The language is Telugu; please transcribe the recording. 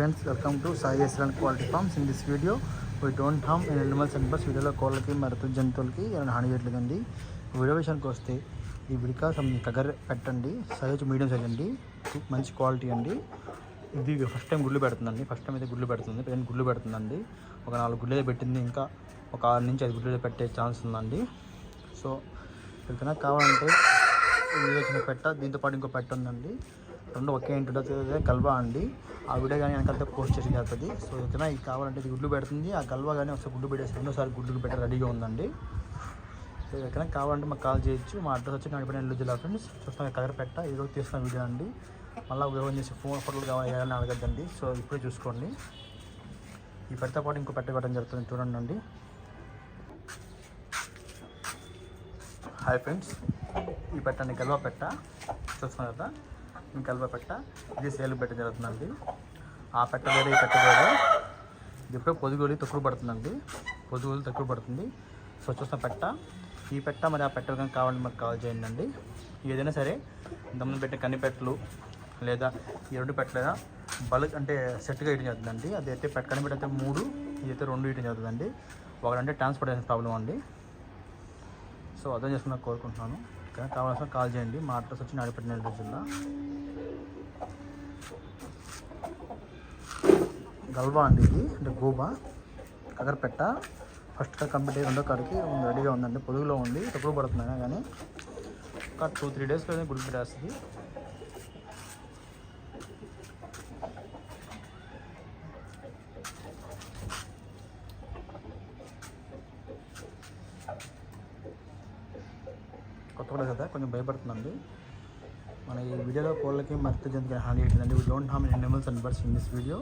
Friends welcome to Sai island quality farms in this video we don't harm in animals and birds వీడియోలో కోళ్ళకి మరత జంతువులకి ఏమైనా హాని చేయట్లేదండి. వీడియో విషయానికి వస్తే ఈ విడికా సమ్ కగర్ పెట్టండి. సైజ్ మీడియం సైజ్ అండి. మంచి క్వాలిటీ అండి. ఇది ఫస్ట్ టైం గుడ్లు పెడుతుందండి. ఫస్ట్ టైం అయితే గుడ్లు పెడుతుంది. ప్రజెంట్ గుడ్లు పెడుతుందండి. ఒక నాలుగు గుడ్లు అయితే పెట్టింది. ఇంకా ఒక ఆరు నుంచి ఐదు గుడ్లు పెట్టే ఛాన్స్ ఉందండి. సో ఎవరికైనా కావాలంటే ఇది వచ్చిన పెట్ట దీంతో పాటు ఇంకో పెట్ట ఉందండి. రెండు ఒకే ఇంటి గల్వా అండి. ఆ వీడియో కానీ వెనకాలతో పోస్ట్ చేసి జరుగుతుంది సో ఓకేనా ఇది కావాలంటే ఇది గుడ్లు పెడుతుంది. ఆ గల్వా కానీ ఒకసారి గుడ్లు పెట్టేసి రెండోసారి గుడ్లు పెట్ట రెడీగా ఉందండి. సో ఎక్కడైనా కావాలంటే మాకు కాల్ చేయొచ్చు. మా అడ్రస్ వచ్చి నడిపిన నెల్లూరు జిల్లా ఫ్రెండ్స్. చూస్తాం కలర్ పెట్ట ఈరోజు తీసుకున్న వీడియో అండి. మళ్ళీ ఉపయోగం చేసి ఫోన్ ఫోటోలు కావాలి ఏమైనా అడగద్దండి. సో ఇప్పుడే చూసుకోండి. ఈ పెట్టతో పాటు ఇంకో పెట్ట పెట్టడం జరుగుతుంది. చూడండి అండి. Hi friends. ఈ పెట్టండి గల్వా పెట్ట. చూస్తున్నారు కదా. కలప పెట్ట. ఇది సేల్ పెట్టడం జరుగుతుందండి. ఆ పెట్ట వేరే ఈ పెట్ట వేరే. ఇది ఇప్పుడు పొదుగులి తక్కువ పడుతుందండి. పొదుగులు తక్కువ పడుతుంది. సో చూస్తున్న పెట్ట. ఈ పెట్ట మరి ఆ పెట్ట కానీ కావాలంటే మాకు కాల్ చేయండి అండి ఏదైనా సరే ఇంతకుముందు పెట్టే కన్ని పెట్టలు లేదా ఈ పెట్టలేదా బల్క్ అంటే సెట్గా ఇయటం జరుగుతుందండి. అది అయితే పెట్ట కన్ని పెట్ట అయితే మూడు ఇదైతే రెండు ఇయటం జరుగుతుందండి. ఒకటంటే ట్రాన్స్పోర్టేషన్ ప్రాబ్లం అండి. సో అర్థం చేసుకున్నా కోరుకుంటున్నాను. కానీ కావాల్సిన కాల్ చేయండి. మా అడ్రస్ వచ్చి నాడిపేట నెల్లూరు జిల్లా. గల్వా అండి ఇది అంటే గోబా కగరపెట్ట ఫస్ట్ కంప్లీట్ అయ్యి రెండో కాడికి రెడీగా ఉందండి పొదుగులో ఉంది తక్కువ పడుతున్నాయి కానీ. ఒక టూ త్రీ డేస్లో గుడి పెట్టేస్తుంది. కొత్త కూడా కదా కొంచెం భయపడుతుందండి. మన ఈ వీడియోలో కోళ్ళకి మత్తు జంతువుకి హాని అవుతుందండి we don't harm animals and birds in this video